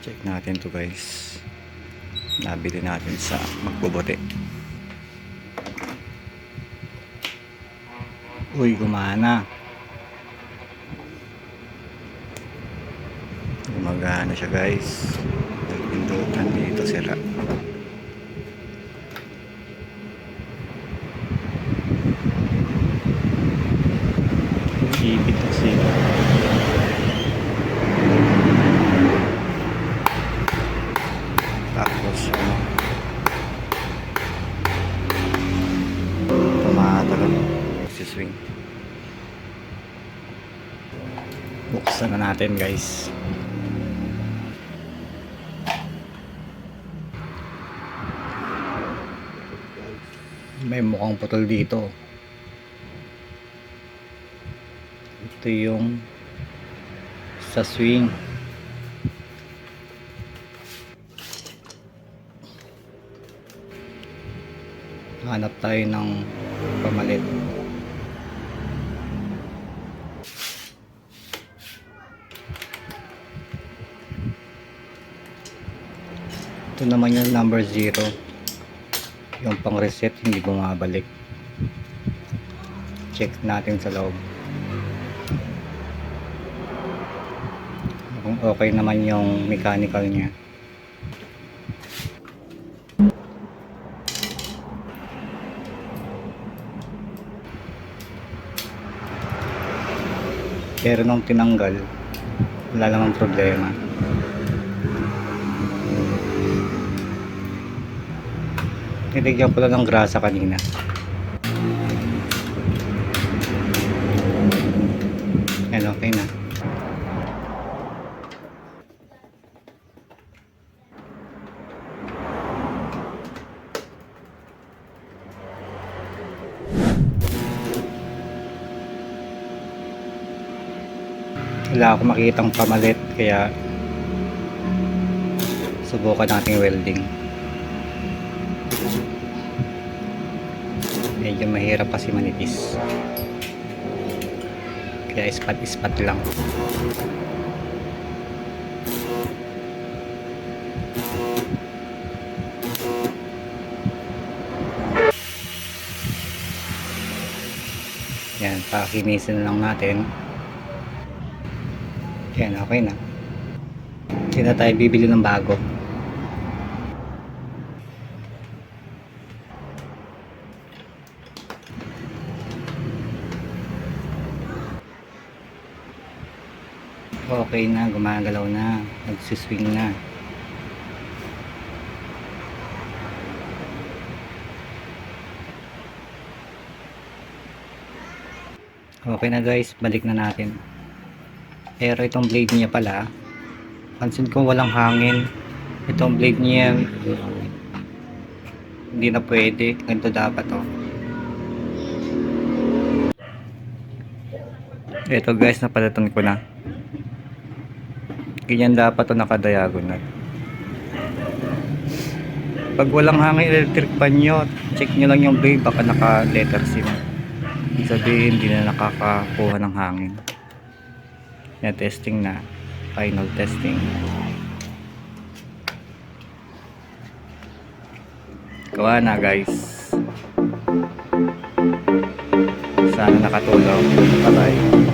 Check natin to guys. Nabili natin sa magbubuti. Uy, gumana. Gumagana siya guys. Nagpindutan dito sira. Si swing. Buksan na natin guys. May mukhang putol dito. Ito yung sa swing. Hanap tayo ng pamalit. Ito naman yung number 0. Yung pang reset hindi bumabalik. Check natin sa loob. Kung okay naman yung mechanical niya. Pero nung tinanggal, wala namang problema. Niligyan ko lang ng grasa kanina. Yan, okay na. Wala ako makitang pamalit kaya subukan nating welding. Medyo mahirap kasi manipis. Kaya ispat-ispat lang. Yan, pakinisin lang natin. Yan, okay na. Hindi na tayo bibili ng bago. Okay na, gumagalaw na. Nagsiswing na. Okay na guys, balik na natin. Pero itong blade niya pala, pansin ko walang hangin. Itong blade niya, hindi na pwede. Ganito dapat oh. Ito guys, napalitan ko na. Ganyan dapat to naka-diagonal. Pag walang hangin electric pan nyo, check nyo lang yung blade, baka naka-letter C na. Ibig sabihin, hindi na nakakakuha ng hangin. Yan, testing na. Final testing. Gawa na guys. Sana nakatulong. Bye bye.